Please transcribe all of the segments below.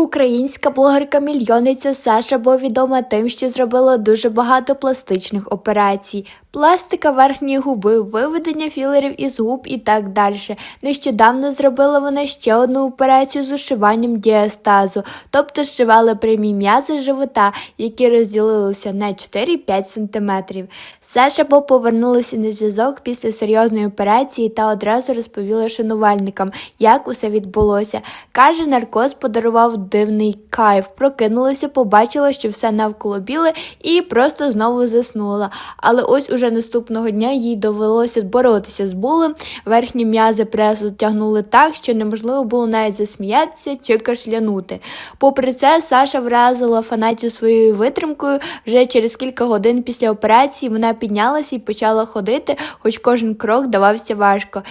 Українська блогерка-мільйониця Саша була відома тим, що зробила дуже багато пластичних операцій. Пластика верхньої губи, виведення філерів із губ і так далі. Нещодавно зробила вона ще одну операцію з ушиванням діастазу, тобто зшивали прямі м'язи живота, які розділилися на 4-5 см. Саша Бо повернулася на зв'язок після серйозної операції та одразу розповіла шанувальникам, як усе відбулося. Каже, наркоз подарував дивний кайф. Прокинулася, побачила, що все навколо біле, і просто знову заснула. Але ось уже наступного дня їй довелося боротися з болем. Верхні м'язи пресу тягнули так, що неможливо було навіть засміятися чи кашлянути. Попри це, Саша вразила фанатів своєю витримкою. Вже через кілька годин після операції вона піднялася і почала ходити, хоч кожен крок давався важко.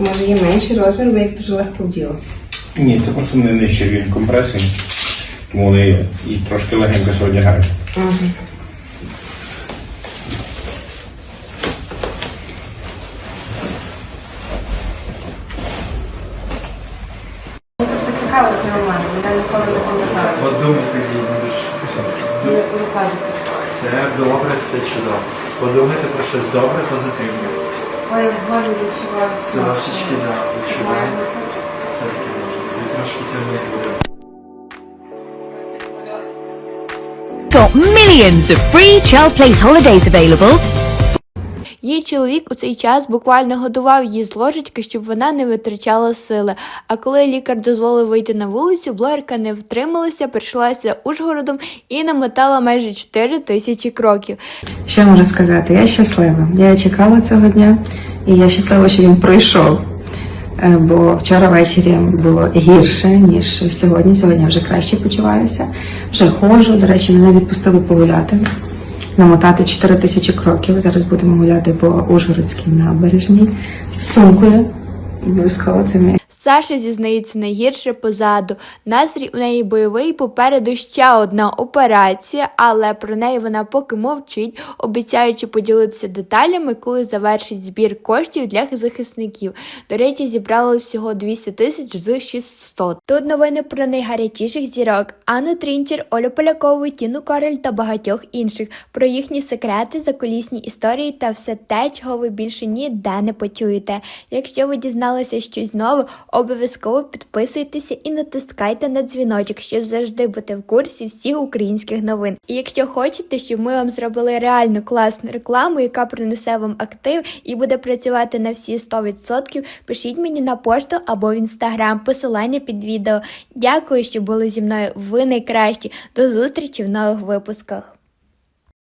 Може є менший розмір, бо як дуже легко вділа. Ні, це просто не нижче рівень компресії, тому вони і трошки легенько одягають. Ага. Це цікаво, це нормально, я ніколи не пам'ятаю. Подумайте, їй дуже Це добре, це чудово. Подумайте про щось добре, позитивне. Ой, я в горлі відчуваю. Трошечки, відчуваю. Відчуваю. Це таке Got millions of free child place holidays available Її чоловік у цей час буквально годував її з ложечки, щоб вона не витрачала сили. А коли лікар дозволив вийти на вулицю, блогерка не втрималася, прийшлася Ужгородом і намотала майже 4 тисячі кроків. Що я можу сказати? Я щаслива. Я чекала цього дня, і я щаслива, що він пройшов. Е, Бо вчора ввечері було гірше, ніж сьогодні. Сьогодні вже краще почуваюся. Вже ходжу. До речі, мене відпустили погуляти, намотати 4 тисячі кроків. Зараз будемо гуляти по Ужгородській набережній сумкою. Обов'язково це мій Саша зізнається найгірше позаду. Настрій у неї бойовий, попереду ще одна операція, але про неї вона поки мовчить, обіцяючи поділитися деталями, коли завершить збір коштів для захисників. До речі, зібрало всього 200 тисяч з 600. Тут новини про найгарячіших зірок Анну Трінчер, Олю Полякову, Тіну Корель та багатьох інших, про їхні секрети, закулісні історії та все те, чого ви більше ніде не почуєте. Якщо ви дізналися щось нове, обов'язково підписуйтеся і натискайте на дзвіночок, щоб завжди бути в курсі всіх українських новин. І якщо хочете, щоб ми вам зробили реальну класну рекламу, яка принесе вам актив і буде працювати на всі 100%, пишіть мені на пошту або в інстаграм, посилання під відео. Дякую, що були зі мною. Ви найкращі. До зустрічі в нових випусках.